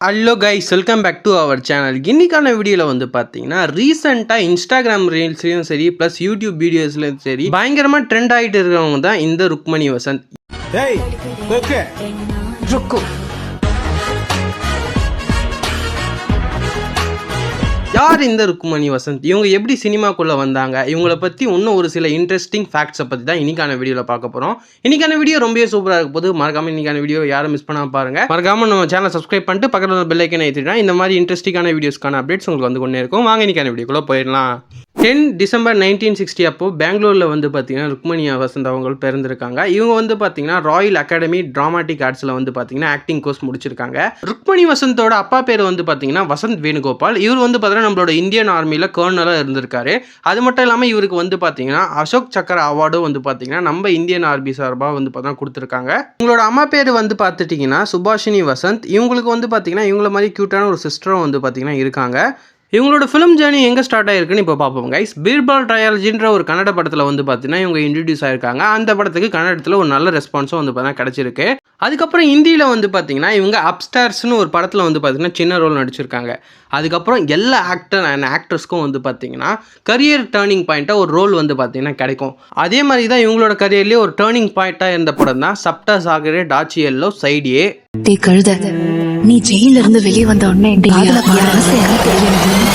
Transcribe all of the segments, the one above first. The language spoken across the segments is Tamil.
Hello guys welcome back to our channel இன்றைக்கான வீடியோவில் வந்து பார்த்தீங்கன்னா ரீசெண்டாக இன்ஸ்டாகிராம் ரீல்ஸ்லையும் சரி ப்ளஸ் யூடியூப் வீடியோஸ்லையும் சரி பயங்கரமாக ட்ரெண்ட் ஆகிட்டு இருக்கிறவங்க தான் இந்த ருக்மணி வசந்த். யார் இந்த ருக்குமணி வசந்த்? இவங்க எப்படி சினிமாக்குள்ளே வந்தாங்க? இவங்களை பற்றி இன்னும் ஒரு சில இன்ட்ரெஸ்டிங் ஃபேக்ட்ஸை பற்றி தான் இன்னைக்கான வீடியோவில் பார்க்க போகிறோம் இன்னைக்கான வீடியோ ரொம்பவே சூப்பராக இருக்க போது மறக்காமல் இன்னைக்கான வீடியோ யாரும் மிஸ் பண்ணாமல் பாருங்கள் மறக்காமல் நம்ம சேனல் சப்ஸ்கிரைப் பண்ணிட்டு பக்கத்தில் பெல்லைக்கனை ஏற்றிட்டா இந்த மாதிரி இன்ட்ரெஸ்டிங்கான வீடியோஸ்க்கான அப்டேட்ஸ் உங்களுக்கு வந்து கொண்டே இருக்கும். வாங்க இன்னைக்கான வீடியோக்குள்ளே போயிடலாம். டென் டிசம்பர் நைன்டீன் சிக்ஸ்டி அப்போ பெங்களூரில் வந்து பார்த்தீங்கன்னா ருக்மணியா வசந்த் அவங்க பிறந்திருக்காங்க இவங்க வந்து பார்த்தீங்கன்னா ராயல் அகாடமி டிராமாட்டிக் ஆர்ட்ஸில் வந்து பார்த்தீங்கன்னா ஆக்டிங் கோர்ஸ் முடிச்சிருக்காங்க ருக்மணி வசந்தோட அப்பா பேர் வந்து பார்த்தீங்கன்னா வசந்த் வேணுகோபால் இவர் வந்து பார்த்தீங்கன்னா நம்மளோட இந்தியன் ஆர்மியில் கர்னலாக இருந்திருக்காரு அது மட்டும் இல்லாமல் இவருக்கு வந்து பார்த்தீங்கன்னா அசோக் சக்கர அவார்டும் வந்து பார்த்தீங்கன்னா நம்ம இந்தியன் ஆர்மி சார்பாக வந்து பார்த்தீங்கன்னா கொடுத்துருக்காங்க இவங்களோட அம்மா பேர் வந்து பார்த்துட்டிங்கன்னா சுபாஷினி வசந்த் இவங்களுக்கு வந்து பார்த்தீங்கன்னா இவங்கள மாதிரி க்யூட்டான ஒரு சிஸ்டரும் வந்து பார்த்தீங்கன்னா இருக்காங்க இவங்களோட ஃபிலிம் ஜேர்னி எங்கே ஸ்டார்ட் ஆயிருக்குன்னு இப்போ பார்ப்போம் கைஸ் பீர்பால் ட்ரையாலஜின்ற ஒரு கன்னட படத்தில் வந்து பார்த்தீங்கன்னா இவங்க இன்ட்ரடியூஸ் ஆயிருக்காங்க. அந்த படத்துக்கு கன்னடத்தில் ஒரு நல்ல ரெஸ்பான்ஸும் வந்து பார்த்தீங்கன்னா கிடச்சிருக்கு. அதுக்கப்புறம் ஹிந்தியில் வந்து பார்த்தீங்கன்னா இவங்க அப்ஸ்டார்ஸ்னு ஒரு படத்தில் வந்து பார்த்தீங்கன்னா சின்ன ரோல் நடிச்சிருக்காங்க. அதுக்கப்புறம் எல்லா ஆக்டர் அண்ட் ஆக்ட்ரஸ்க்கும் வந்து பார்த்தீங்கன்னா கரியர் டேர்னிங் பாயிண்ட்டாக ஒரு ரோல் வந்து பார்த்தீங்கன்னா கிடைக்கும். அதே மாதிரி தான் இவங்களோட கரியர்லேயே ஒரு டேர்னிங் பாயிண்ட்டாக இருந்த படம் தான் சப்டா சாகரே டாச்சி எல்லோ சைடியே டேய் கழுத நீ ஜெயில இருந்து வெளியே வந்த உடனே என் காதுல தெரியும்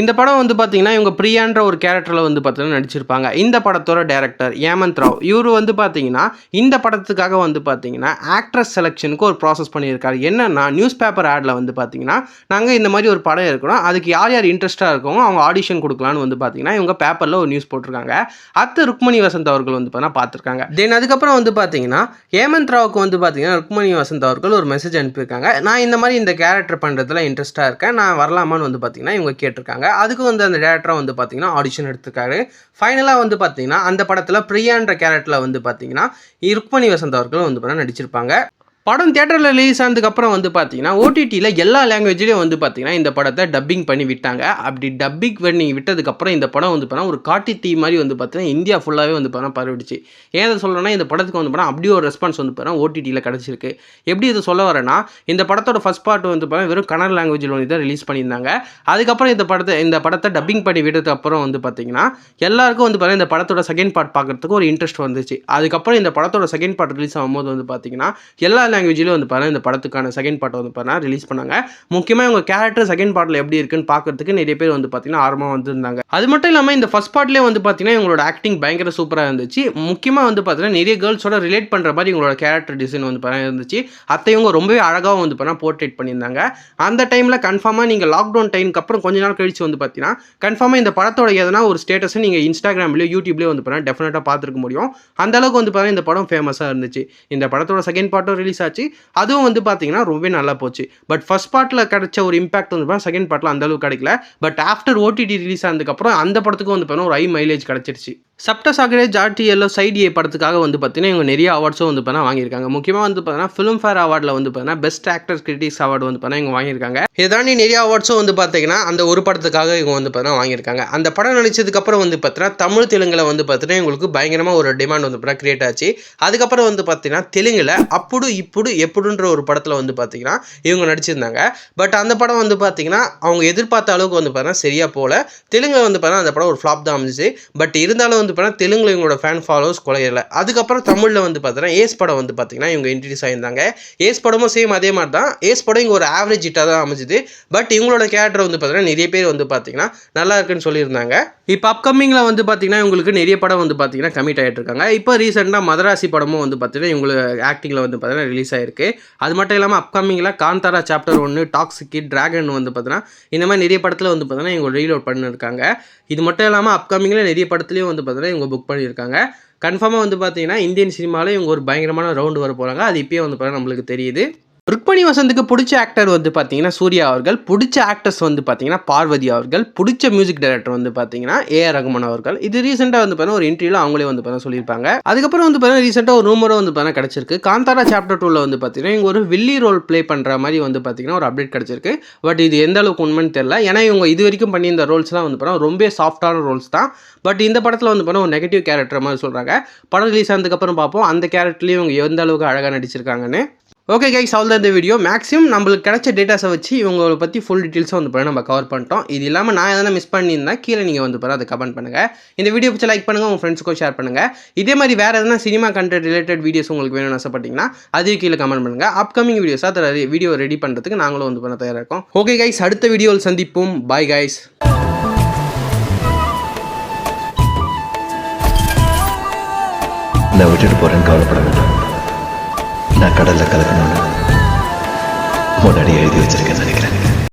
இந்த படம் வந்து பார்த்தீங்கன்னா இவங்க பிரியான்ற ஒரு கேரக்டரில் வந்து பார்த்தீங்கன்னா நடிச்சிருப்பாங்க. இந்த படத்தோட டேரக்டர் ஏமந்த் ராவ். இவர் வந்து பார்த்தீங்கன்னா இந்த படத்துக்காக வந்து பார்த்தீங்கன்னா ஆக்ட்ரஸ் செலெக்ஷனுக்கு ஒரு ப்ராசஸ் பண்ணியிருக்காரு. என்னென்னா நியூஸ் பேப்பர் ஆடில் வந்து பார்த்தீங்கன்னா நாங்கள் இந்த மாதிரி ஒரு படம் இருக்கணும் அதுக்கு யார் யார் இன்ட்ரெஸ்ட்டாக இருக்கோங்க அவங்க ஆடிஷன் கொடுக்கலான்னு வந்து பார்த்தீங்கன்னா இவங்க பேப்பரில் ஒரு நியூஸ் போட்டிருக்காங்க. அத்து ருக்மணி வசந்த் அவர்கள் வந்து பார்த்தீங்கன்னா பார்த்துருக்காங்க தென் அதுக்கப்புறம் வந்து பார்த்தீங்கன்னா ஏமந்த் ராவுக்கு வந்து பார்த்தீங்கன்னா ருக்மணி வசந்த் அவர்கள் ஒரு மெசேஜ் அனுப்பியிருக்காங்க. நான் இந்த மாதிரி இந்த கேரக்டர் பண்ணுறதுல இன்ட்ரெஸ்ட்டாக இருக்கேன். நான் வரலாமான்னு வந்து பார்த்தீங்கன்னா இவங்க கேட்டிருக்காங்க. அதுக்கு வந்து அந்த டேரக்டராக வந்து பார்த்தீங்கன்னா ஆடிஷன் எடுத்திருக்காரு. ஃபைனலாக வந்து பார்த்தீங்கன்னா அந்த படத்தில் பிரியான்ற கேரக்டரில் வந்து பார்த்தீங்கன்னா ருக்மணி வசந்த் அவர்கள் வந்து பார்த்தீங்கன்னா நடிச்சிருப்பாங்க. படம் தேட்டரில் ரிலீஸ் ஆனதுக்கப்புறம் வந்து பார்த்தீங்கன்னா ஓடிடியில் எல்லா லாங்குவேஜ்லேயும் வந்து பார்த்தீங்கன்னா இந்த படத்தை டப்பிங் பண்ணி விட்டாங்க அப்படி டப்பிங் பண்ணி விட்டதுக்கப்புறம் இந்த படம் வந்து பார்த்தீங்கன்னா ஒரு காட்டி தீ மாதிரி வந்து பார்த்தீங்கன்னா இந்தியா ஃபுல்லாகவே வந்து பார்த்தா பரவிடுச்சு ஏன் இதை சொல்கிறேன்னா இந்த படத்துக்கு வந்து பார்த்தா அப்படியே ஒரு ரெஸ்பான்ஸ் வந்து பார்த்தீங்கன்னா ஓடிடியில் கிடச்சிருக்கு எப்படி இது சொல்ல வரேன்னா இந்த படத்தோட ஃபஸ்ட் பார்ட் வந்து பார்த்தீங்கன்னா வெறும் கன்னட லாங்குவேஜில் வந்து தான் ரிலீஸ் பண்ணியிருந்தாங்க அதுக்கப்புறம் இந்த படத்தை இந்த படத்தை டப்பிங் பண்ணி விட்டதுக்கு அப்புறம் வந்து பார்த்தீங்கன்னா எல்லாருக்கும் வந்து பார்த்தீங்கன்னா இந்த படத்தோட செகண்ட் பார்ட் பார்க்குறதுக்கு ஒரு இன்ட்ரெஸ்ட் வந்துச்சு அதுக்கப்புறம் இந்த படத்தோட செகண்ட் பார்ட் ரிலீஸ் ஆகும்போது வந்து பார்த்தீங்கன்னா எல்லா லாங்குவேஜ்லையும் வந்து பாருங்கள் இந்த படத்துக்கான செகண்ட் பார்ட் வந்து பாருங்கள் ரிலீஸ் பண்ணாங்க. முக்கியமாக இவங்க கேரக்டர் செகண்ட் பார்ட்டில் எப்படி இருக்குன்னு பார்க்கறதுக்கு நிறைய பேர் வந்து பார்த்தீங்கன்னா ஆர்வமாக வந்திருந்தாங்க. அது மட்டும் இல்லாமல் இந்த ஃபஸ்ட் பார்ட்லேயே வந்து பார்த்தீங்கன்னா இவங்களோட ஆக்டிங் பயங்கர சூப்பராக இருந்துச்சு. முக்கியமாக வந்து பார்த்தீங்கன்னா நிறைய கேர்ள்ஸோட ரிலேட் பண்ணுற மாதிரி இவங்களோட கேரக்டர் டிசைன் வந்து பாருங்க இருந்துச்சு. அத்தை இவங்க ரொம்பவே அழகாக வந்து பார்த்தீங்கன்னா போர்ட்ரேட் பண்ணியிருந்தாங்க. அந்த டைமில் கன்ஃபார்மாக நீங்கள் லாக்டவுன் டைமுக்கு அப்புறம் கொஞ்ச நாள் கழிச்சு வந்து பார்த்தீங்கன்னா கன்ஃபார்மாக இந்த படத்தோட எதனா ஒரு ஸ்டேட்டஸை நீங்கள் இன்ஸ்டாகிராம்லேயோ யூடியூப்லேயோ வந்து பார்த்தீங்கன்னா டெஃபினட்டாக பார்த்துருக்க முடியும். அந்த அளவுக்கு வந்து பார்த்தீங்கன்னா இந்த படம் ஃபேமஸாக இருந்துச்சு. இந்த படத்தோட செகண்ட் பார்ட்டும் ரிலீஸ் ஆச்சு அதுவும் வந்து பார்த்தீங்கன்னா ரொம்பவே நல்லா போச்சு. பட் ஃபர்ஸ்ட் பார்ட்டில் கிடைச்ச ஒரு இம்பாக்ட் வந்து செகண்ட் பார்ட்டில் அந்த அளவுக்கு கிடைக்கல. பட் ஆஃப்டர் ஓடிடி ரிலீஸ் ஆனதுக்கப்புறம் அந்த படத்துக்கும் வந்து பார்த்தீங்கன்னா ஒரு ஐ மைலேஜ் கிடச்சிருச்சு. சப்டசாகரே ஜாட்டி எல்லோ சைட் ஏ படத்துக்காக வந்து பார்த்தீங்கன்னா இவங்க நிறைய அவார்ட்ஸும் வந்து பார்த்தீங்கன்னா வாங்கியிருக்காங்க முக்கியமாக வந்து பார்த்தீங்கன்னா ஃபிலிம் ஃபேர் அவார்டில் வந்து பார்த்தீங்கன்னா பெஸ்ட் ஆக்டர் கிரிட்டிக்ஸ் அவார்டு வந்து பார்த்தீங்கன்னா இவங்க வாங்கியிருக்காங்க இதாண்டி நிறைய அவார்ட்ஸும் வந்து பார்த்தீங்கன்னா அந்த ஒரு படத்துக்காக இவங்க வந்து பார்த்தீங்கன்னா வாங்கியிருக்காங்க அந்த படம் நடிச்சதுக்கப்புறம் வந்து பார்த்தீங்கன்னா தமிழ் தெலுங்கில் வந்து பார்த்தீங்கன்னா இவங்களுக்கு பயங்கரமாக ஒரு டிமாண்ட் வந்து பார்த்தீங்கன்னா கிரியேட் ஆச்சு அதுக்கப்புறம் வந்து பார்த்தீங்கன்னா தெலுங்கில் அப்புடு இப்புடு எப்படின்ற ஒரு படத்தில் வந்து பார்த்தீங்கன்னா இவங்க நடிச்சிருந்தாங்க பட் அந்த படம் வந்து பார்த்தீங்கன்னா அவங்க எதிர்பார்த்த அளவுக்கு வந்து பார்த்தீங்கன்னா சரியாக போகல தெலுங்கில் வந்து பார்த்தீங்கன்னா அந்த படம் ஒரு ஃப்ளாப் தான் அமைஞ்சிச்சு பட் இருந்தாலும் வந்து பார்த்தீங்கன்னா தெலுங்குல இவங்களோட ஃபேன் ஃபாலோவர்ஸ் குறையல அதுக்கப்புறம் தமிழில் வந்து பார்த்தீங்கன்னா ஏஸ் படம் வந்து பார்த்தீங்கன்னா இவங்க இன்ட்ரடியூஸ் ஆயிருந்தாங்க ஏஸ் படமும் சேம் அதே மாதிரி தான் ஏஸ் படம் இங்கே ஒரு ஆவரேஜ் ஹிட்டாக தான் அமைஞ்சுது பட் இவங்களோட கேரக்டர் வந்து பார்த்தீங்கன்னா நிறைய பேர் வந்து பார்த்தீங்கன்னா நல்லா இருக்குன்னு சொல்லியிருந்தாங்க இப்போ அப்கமிங்கில் வந்து பார்த்தீங்கன்னா இவங்களுக்கு நிறைய படம் வந்து பார்த்தீங்கன்னா கமிட் ஆகிட்டு இருக்காங்க இப்போ ரீசெண்டாக மதராசி படமும் வந்து பார்த்தீங்கன்னா இவங்களுக்கு ஆக்டிங்கில் வந்து பார்த்தீங்கன்னா ரிலீஸ் ஆயிருக்கு அது மட்டும் இல்லாமல் அப்கமிங்கில் காந்தாரா சாப்டர் ஒன்று டாக்ஸிக்கி ட்ராகன் வந்து பார்த்தீங்கன்னா இந்த மாதிரி நிறைய படத்தில் வந்து பார்த்தீங்கன்னா இவங்க ரீலோட் பண்ணியிருக்காங்க இது மட்டும் இல்லாமல் அப்கமிங்கில் நிறைய படத்துலையும் வந்து பார்த்தீங்கன்னா இவங்க புக் பண்ணியிருக்காங்க. கன்ஃபார்மாக வந்து பார்த்தீங்கன்னா இந்தியன் சினிமாவில் இவங்க ஒரு பயங்கரமான ரவுண்டு வர போகிறாங்க அது இப்போயே வந்து பார்த்தீங்கன்னா நம்மளுக்கு தெரியுது. ருக்மணி வசந்துக்கு பிடிச்ச ஆக்டர் வந்து பார்த்தீங்கன்னா சூர்யா அவர்கள் பிடிச்ச ஆக்டர்ஸ் வந்து பார்த்தீங்கன்னா பார்வதி அவர்கள் பிடிச்ச மியூசிக் டைரக்டர் வந்து பார்த்தீங்கன்னா ஏ ரகுமான் அவர்கள் இது ரீசெண்டாக வந்து பார்த்தீங்கன்னா ஒரு இன்டர்வியூல அவங்களே வந்து பார்த்தீங்கன்னா சொல்லியிருப்பாங்க அதுக்கப்புறம் வந்து பார்த்தீங்கன்னா ரீசெண்டாக ஒரு ரூமரும் வந்து பார்த்தீங்கன்னா கிடச்சிருக்கு காந்தாரா சாப்டர் டூவில் வந்து பார்த்தீங்கன்னா இங்கே ஒரு வில்லி ரோல் ப்ளே பண்ணுற மாதிரி வந்து பார்த்தீங்கன்னா ஒரு அப்டேட் கிடச்சிருக்கு பட் இது எந்த அளவுக்கு உண்மைன்னு தெரியல ஏன்னா இவங்க இது வரைக்கும் பண்ணியிருந்த ரோல்ஸ்லாம் வந்து பார்த்தீங்கன்னா ரொம்ப சாஃப்டான ரோல்ஸ் தான் பட் இந்த படத்தில் வந்து பார்த்தீங்கன்னா ஒரு நெகட்டிவ் கேரக்டர் மாதிரி சொல்கிறாங்க படம் ரிலீஸ் ஆனதுக்கப்புறம் பார்ப்போம் அந்த கேரக்டர்லேயும் இவங்க எந்த அளவுக்கு அழகாக நடிச்சிருக்காங்கன்னு ஓகே கைஸ் அவ்வளோ இந்த வீடியோ மேக்ஸிமம் நம்மளுக்கு கிடைச்ச டேட்டாஸை வச்சு இவங்களை பற்றி ஃபுல் டீட்டெயில்ஸும் வந்து பாருங்கள் நம்ம கவர் பண்ணிட்டோம். இது இல்லாமல் நான் எதனா மிஸ் பண்ணியிருந்தா கீழே நீங்கள் வந்து பாருங்கள் அதை கமெண்ட் பண்ணுங்கள் இந்த வீடியோ பிடிச்ச லைக் பண்ணுங்கள் உங்கள் ஃப்ரெண்ட்ஸுக்கும் ஷேர் பண்ணுங்கள் இதே மாதிரி வேறு எதனா சினிமா கண்டென்ட் ரிலேட்டட் வீடியோஸ் உங்களுக்கு வேணும்னு ஆசைப்பட்டீங்கன்னா அதையும் கீழே கமெண்ட் பண்ணுங்கள் அப்கமிங் வீடியோஸ் அதை வீடியோ ரெடி பண்ணுறதுக்கு நாங்களும் வந்து பண்ண தயாராக இருக்கோம். ஓகே கைஸ் அடுத்த வீடியோவில் சந்திப்போம். பாய் கைஸ் நான் விட்டுட்டு போறேன்னு கவலைப்பட வேண்டாம். நான் கடல்ல கலக்கணும்னு முன்னாடி எழுதி வச்சிருக்கேன்னு நினைக்கிறேன்.